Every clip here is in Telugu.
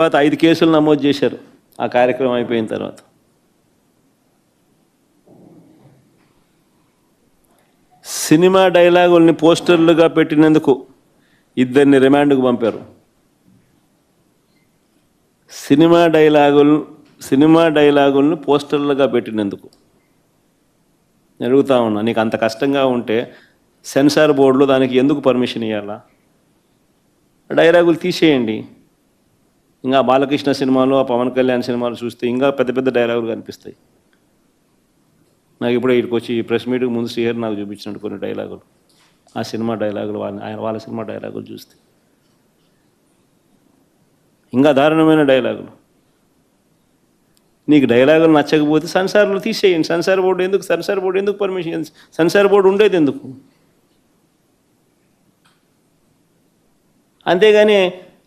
తర్వాత ఐదు కేసులు నమోదు చేశారు. ఆ కార్యక్రమం అయిపోయిన తర్వాత. సినిమా డైలాగుల్ని పోస్టర్లుగా పెట్టినందుకు ఇద్దరిని రిమాండ్కు పంపారు. సినిమా డైలాగులు సినిమా డైలాగులను పోస్టర్లుగా పెట్టినందుకు. అడుగుతా ఉన్నా నీకు అంత కష్టంగా ఉంటే సెన్సార్ బోర్డులో దానికి ఎందుకు పర్మిషన్ ఇవ్వాలా డైలాగులు తీసేయండి. ఇంకా బాలకృష్ణ సినిమాలు ఆ పవన్ కళ్యాణ్ సినిమాలు చూస్తే ఇంకా పెద్ద పెద్ద డైలాగులు కనిపిస్తాయి. నాకు ఇప్పుడే ఇక్కడికి వచ్చి ఈ ప్రెస్ మీట్కి ముందు శ్రీహర్ నాకు చూపించినట్టు కొన్ని డైలాగులు ఆ సినిమా డైలాగులు వాళ్ళ ఆయన వాళ్ళ సినిమా డైలాగులు చూస్తే. ఇంకా దారుణమైన డైలాగులు నీకు డైలాగులు నచ్చకపోతే సెన్సార్లు తీసేయండి. సెన్సార్ బోర్డు ఎందుకు? సంసార బోర్డు ఎందుకు పర్మిషన్ సెన్సార్ బోర్డు ఉండేది ఎందుకు? అంతేగాని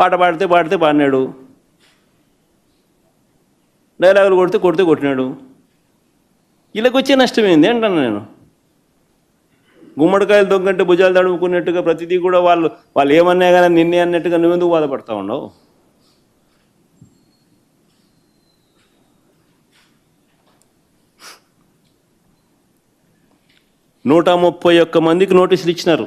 పాట పాడితే పాడితే పాడినాడు. డైలాగులు కొడితే కొడితే కొట్టినాడు. వీళ్ళకొచ్చే నష్టమైంది అంటాను నేను. గుమ్మడికాయలు దొంగంటే భుజాలు తడుముకున్నట్టుగా ప్రతిదీ కూడా వాళ్ళు వాళ్ళు ఏమన్నా కానీ నిన్నే అన్నట్టుగా నువ్వెందుకు బాధపడతా ఉండవు నూట ముప్పై ఒక్క మందికి నోటీసులు ఇచ్చినారు.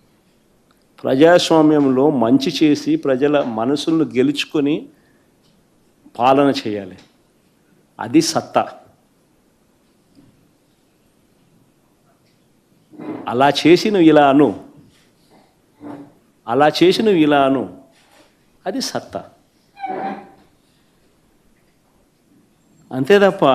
ప్రజాస్వామ్యంలో మంచి చేసి ప్రజల మనసులను గెలుచుకొని పాలన చేయాలి. అది సత్తా. అలా చేసి నువ్వు ఇలా అను అలా చేసి నువ్వు ఇలా అను అది సత్తా. అంతే తప్ప